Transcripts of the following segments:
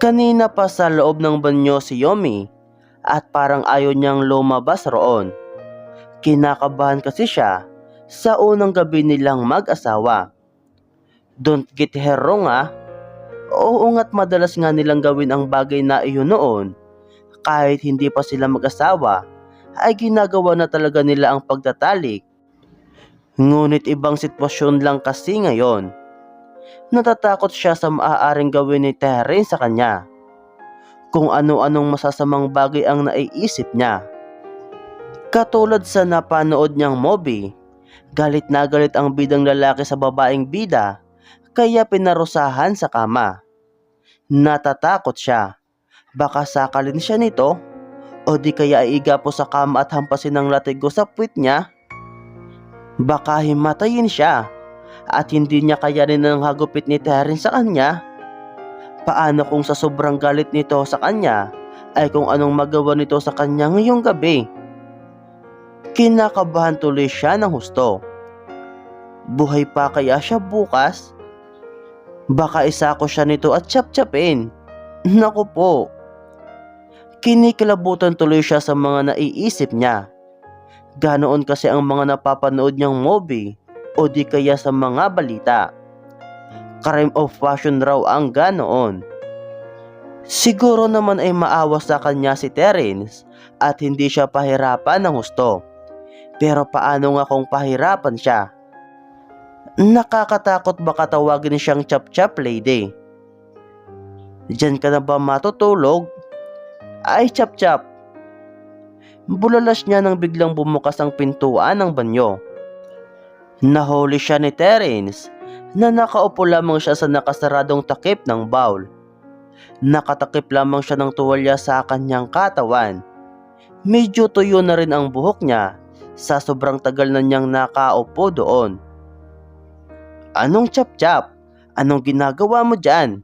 Kanina pa sa loob ng banyo si Yomi at parang ayaw niyang lumabas roon. Kinakabahan kasi siya sa unang gabi nilang mag-asawa. Don't get her wrong ah. Oo nga't madalas nga nilang gawin ang bagay na iyon noon. Kahit hindi pa sila mag-asawa, ay ginagawa na talaga nila ang pagtatalik. Ngunit ibang sitwasyon lang kasi ngayon. Natatakot siya sa maaaring gawin ni Terence sa kanya. Kung ano-anong masasamang bagay ang naiisip niya. Katulad sa napanood niyang movie, galit na galit ang bidang lalaki sa babaeng bida, kaya pinarusahan sa kama. Natatakot siya. Baka sakalin siya nito, o di kaya iiga po sa kama at hampasin ng latigo sa puwit niya. Baka himatayin siya at hindi niya kayanin ng hagupit ni Terence sa kanya. Paano kung sa sobrang galit nito sa kanya ay kung anong magawa nito sa kanya ngayong gabi? Kinakabahan tuloy siya ng husto. Buhay pa kaya siya bukas? Baka isa ko siya nito at chap-chapin. Naku po. Kinikilabutan tuloy siya sa mga naiisip niya. Ganoon kasi ang mga napapanood niyang movie o di kaya sa mga balita. Crime of passion raw ang ganoon. Siguro naman ay maawa sa kanya si Terence at hindi siya pahirapan ng husto. Pero paano nga kung pahirapan siya? Nakakatakot baka tawagin siyang chap-chap lady. Diyan ka na ba matutulog? Ay chap-chap. Bulalas niya nang biglang bumukas ang pintuan ng banyo. Nahuli siya ni Terence na nakaupo lamang siya sa nakasaradong takip ng bowl. Nakatakip lamang siya ng tuwalya sa kanyang katawan. Medyo tuyo na rin ang buhok niya sa sobrang tagal na niyang nakaupo doon. Anong chap-chap? Anong ginagawa mo dyan?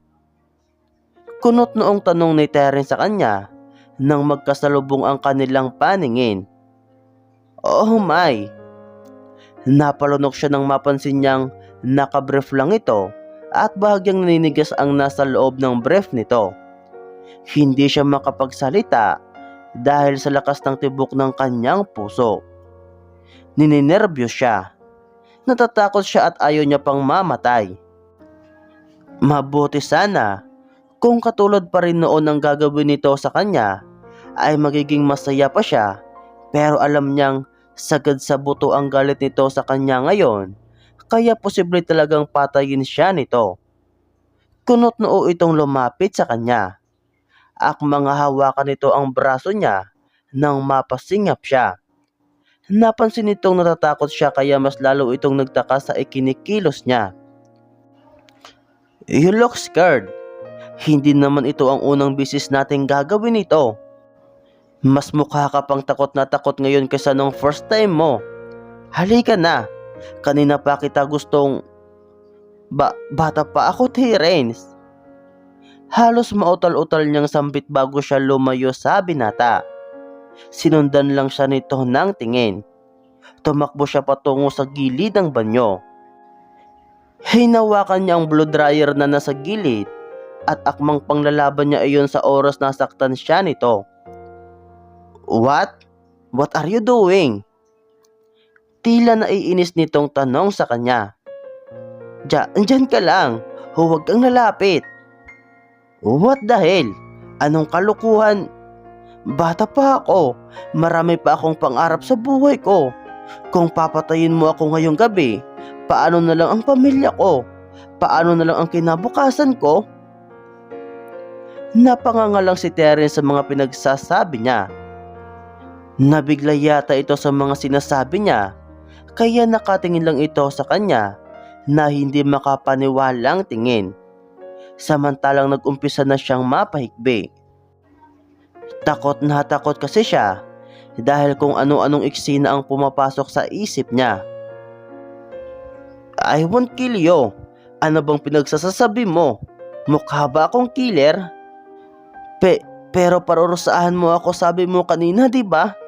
Kunot noong tanong ni Terence sa kanya nang magkasalubong ang kanilang paningin. Oh my! Napalunok siya nang mapansin niyang nakabrief lang ito at bahagyang naninigas ang nasa loob ng brief nito. Hindi siya makapagsalita dahil sa lakas ng tibok ng kanyang puso. Nininervyos siya. Natatakot siya at ayaw niya pang mamatay. Mabuti sana kung katulad pa rin noon ang gagawin nito sa kanya ay magiging masaya pa siya pero alam niyang sagad sa buto ang galit nito sa kanya ngayon kaya posible talagang patayin siya nito. Kunot noo itong lumapit sa kanya. Akmang hawakan nito ang braso niya nang mapasingap siya. Napansin nitong natatakot siya kaya mas lalo itong nagtaka sa ikinikilos niya. You look scared. Hindi naman ito ang unang bisis nating gagawin ito. Mas mukha ka pang takot na takot ngayon kaysa nung first time mo. Halika na. Kanina pa kita gustong... Ba, bata pa ako, Terence. Halos mautal-utal niyang sambit bago siya lumayo sa binata. Sinundan lang siya nito ng tingin. Tumakbo siya patungo sa gilid ng banyo. Hinawakan niya ang blow dryer na nasa gilid at akmang panglalaban niya iyon sa oras na saktan siya nito. What? What are you doing? Tila naiinis nitong tanong sa kanya. Diyan, andyan ka lang. Huwag kang lalapit. What the hell? Anong kalukuhan? Bata pa ako. Marami pa akong pangarap sa buhay ko. Kung papatayin mo ako ngayong gabi, paano na lang ang pamilya ko? Paano na lang ang kinabukasan ko? Napangangalang si Terence sa mga pinagsasabi niya. Nabigla yata ito sa mga sinasabi niya, kaya nakatingin lang ito sa kanya na hindi makapaniwalang tingin. Samantalang nag-umpisa na siyang mapahikbi. Takot na takot kasi siya dahil kung ano-anong eksena ang pumapasok sa isip niya. I won't kill you. Ano bang pinagsasasabi mo? Mukha ba akong killer? Pe, pero parurusahan mo ako sabi mo kanina, di ba?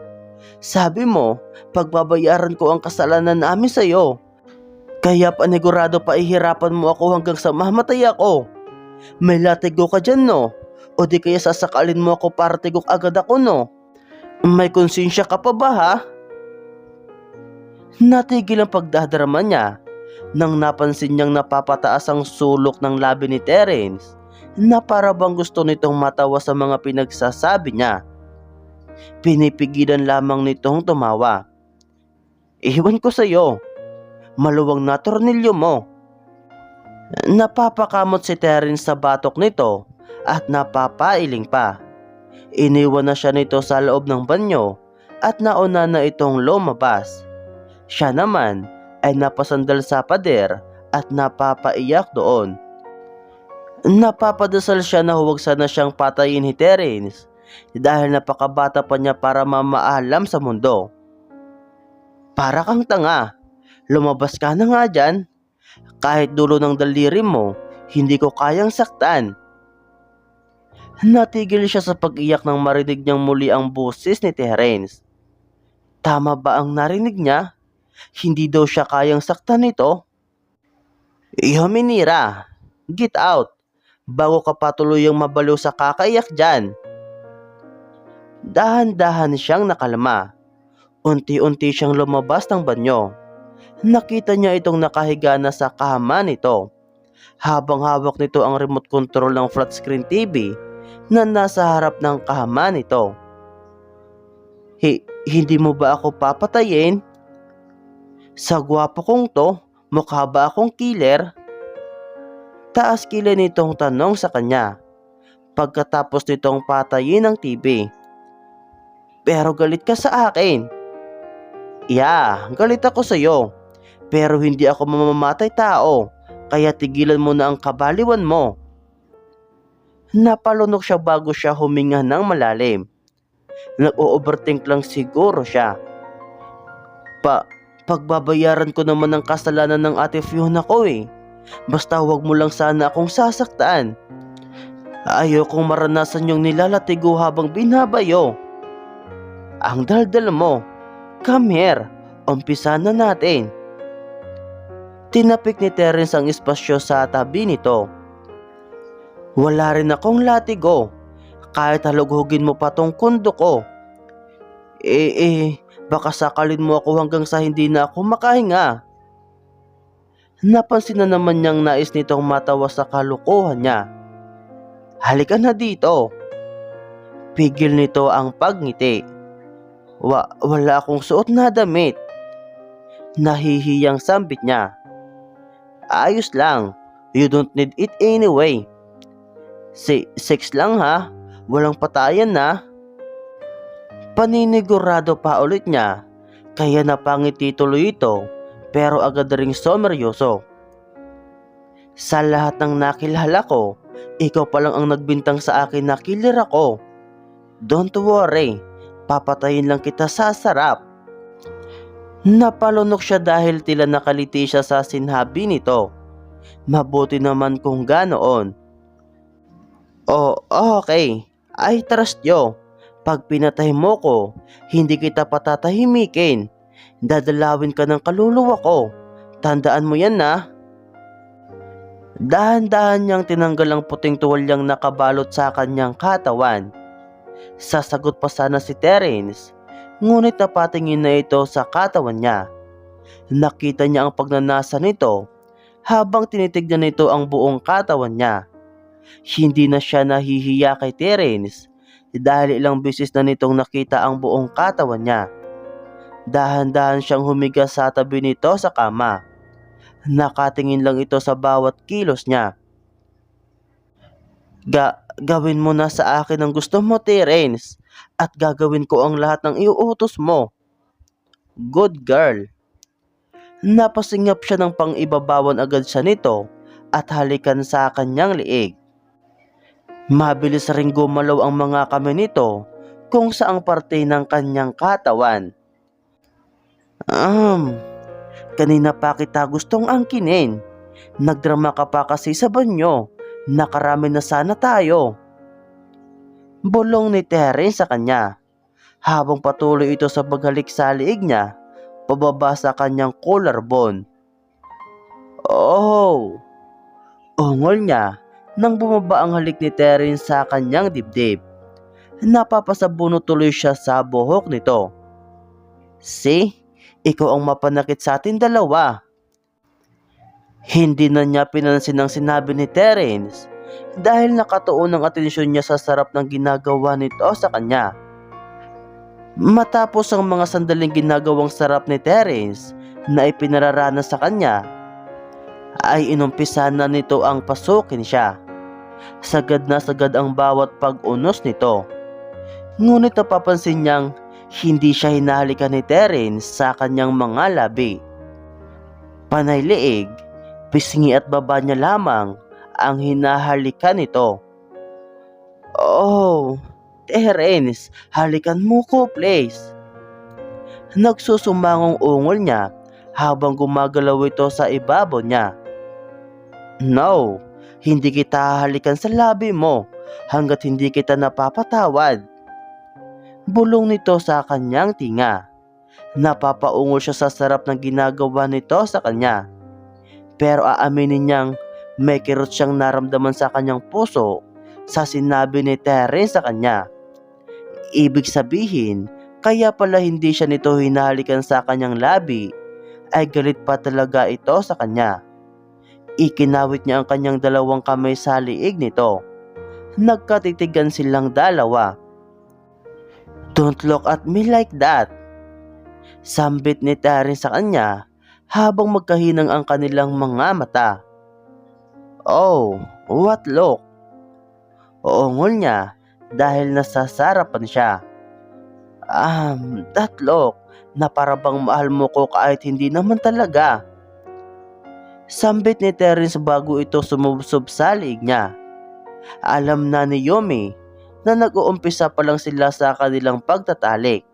Sabi mo, pagbabayaran ko ang kasalanan namin sa'yo. Kaya panigurado pa ihirapan mo ako hanggang sa mamatay ako. May latigo ka dyan, no? O di kaya sasakalin mo ako para tigok agad ako no? May konsensya ka pa ba ha? Natigil ang pagdadrama niya nang napansin niyang napapataas ang sulok ng labi ni Terence na para bang gusto nitong matawa sa mga pinagsasabi niya. Pinipigilan lamang nitong tumawa. Iwan ko sa'yo. Maluwang na tornilyo mo. Napapakamot si Terence sa batok nito at napapailing pa. Iniwan na siya nito sa loob ng banyo at nauna na itong lumabas. Siya naman ay napasandal sa pader at napapaiyak doon. Napapadasal siya na huwag sana siyang patayin ni Terence dahil napakabata pa niya para mamaalam sa mundo. Para kang tanga, lumabas ka na nga dyan. Kahit dulo ng daliri mo, hindi ko kayang saktan. Natigil siya sa pag-iyak nang marinig niyang muli ang boses ni Terence. Tama ba ang narinig niya? Hindi daw siya kayang saktan nito? Iho Minira, get out, bago ka patuloy ang mabalo sa kakaiyak dyan. Dahan-dahan siyang nakalma. Unti-unti siyang lumabas ng banyo. Nakita niya itong nakahiga na sa kama nito. Habang hawak nito ang remote control ng flat screen TV na nasa harap ng kama nito. Hi, hindi mo ba ako papatayin? Sa gwapo kong to, mukha ba akong killer? Taas kilay nitong tanong sa kanya. Pagkatapos nitong patayin ang TV. Pero galit ka sa akin. Yeah, galit ako sa'yo. Pero hindi ako mamamatay tao. Kaya tigilan mo na ang kabaliwan mo. Napalunok siya bago siya huminga ng malalim. Nag-overthink lang siguro siya. Pa, pagbabayaran ko naman ang kasalanan ng ate Fiona ko eh. Basta huwag mo lang sana akong sasaktan. Ayokong maranasan yung nilalatigo habang binabayo. Ang daldal mo. Come here. Umpisa na natin. Tinapik ni Terence ang espasyo sa tabi nito. Wala rin akong latigo. Kahit halughugin mo pa tong kundo ko. Eh eh, baka sakalin mo ako hanggang sa hindi na ako makahinga. Napansin na naman niyang nais nitong matawa sa kalukuhan niya. Halika na dito. Pigil nito ang pagngiti. Wa, wala akong suot na damit. Nahihiyang sambit niya. Ayos lang. You don't need it anyway. Si sex lang ha. Walang patayan na. Paninigurado pa ulit niya. Kaya napangiti tuloy ito pero agad ring someryoso. Sa lahat ng nakilala ko, ikaw pa lang ang nagbintang sa akin na killer ako. Don't worry, papatayin lang kita sa sarap. Napalunok siya dahil tila nakaliti siya sa sinhabi nito. Mabuti naman kung ganoon. Oh, okay. I trust you. Pag pinatay mo ko, hindi kita patatahimikin. Dadalawin ka ng kaluluwa ko. Tandaan mo yan na. Dahan-dahan niyang tinanggal ang puting tuwalyang nakabalot sa kanyang katawan. Sasagot pa sana si Terence, ngunit napatingin na ito sa katawan niya. Nakita niya ang pagnanasa nito habang tinitignan nito ang buong katawan niya. Hindi na siya nahihiya kay Terence dahil ilang beses na nitong nakita ang buong katawan niya. Dahan-dahan siyang humiga sa tabi nito sa kama. Nakatingin lang ito sa bawat kilos niya. Ga gawin mo na sa akin ang gusto mo, Terence, at gagawin ko ang lahat ng iuutos mo. Good girl. Napasingap siya ng pang-ibabawan agad siya nito at halikan sa kanyang liig. Mabilis ring gumalaw ang mga kamay nito kung saang parte ng kanyang katawan. Um, kanina pa kita gustong angkinin. Nagdrama ka pa kasi sa banyo. Nakarami na sana tayo. Bulong ni Terence sa kanya. Habang patuloy ito sa paghalik sa liig niya, pababa sa kanyang collarbone. Oh! Ungol niya nang bumaba ang halik ni Terence sa kanyang dibdib. Napapasabuno tuloy siya sa buhok nito. See, ikaw ang mapanakit sa atin dalawa. Hindi na niya pinansin ang sinabi ni Terence dahil nakatuon ang atensyon niya sa sarap ng ginagawa nito sa kanya. Matapos ang mga sandaling ginagawang sarap ni Terence na ipinararanas sa kanya, ay inumpisa na nito ang pasukin siya. Sagad na sagad ang bawat pag-unos nito. Ngunit napapansin niyang hindi siya hinahalikan ni Terence sa kanyang mga labi. Panay liig, pisngi at baba niya lamang ang hinahalikan nito. Oh, Terence, halikan mo ko please. Nagsusumangong ungol niya habang gumagalaw ito sa ibabaw niya. No, hindi kita halikan sa labi mo hanggat hindi kita napapatawad. Bulong nito sa kanyang tinga. Napapaungol siya sa sarap ng ginagawa nito sa kanya. Pero aaminin niyang may kirot siyang naramdaman sa kanyang puso sa sinabi ni Terence sa kanya. Ibig sabihin, kaya pala hindi siya nito hinahalikan sa kanyang labi, ay galit pa talaga ito sa kanya. Ikinawit niya ang kanyang dalawang kamay sa liig nito. Nagkatitigan silang dalawa. Don't look at me like that. Sambit ni Terence sa kanya habang magkahinang ang kanilang mga mata. Oh, what look? Uungol niya dahil nasasarapan siya. Um, that look na parabang mahal mo ko kahit hindi naman talaga. Sambit ni Terence bago ito sumubsob sa liig niya. Alam na ni Yomi na nag-uumpisa pa lang sila sa kanilang pagtatalik.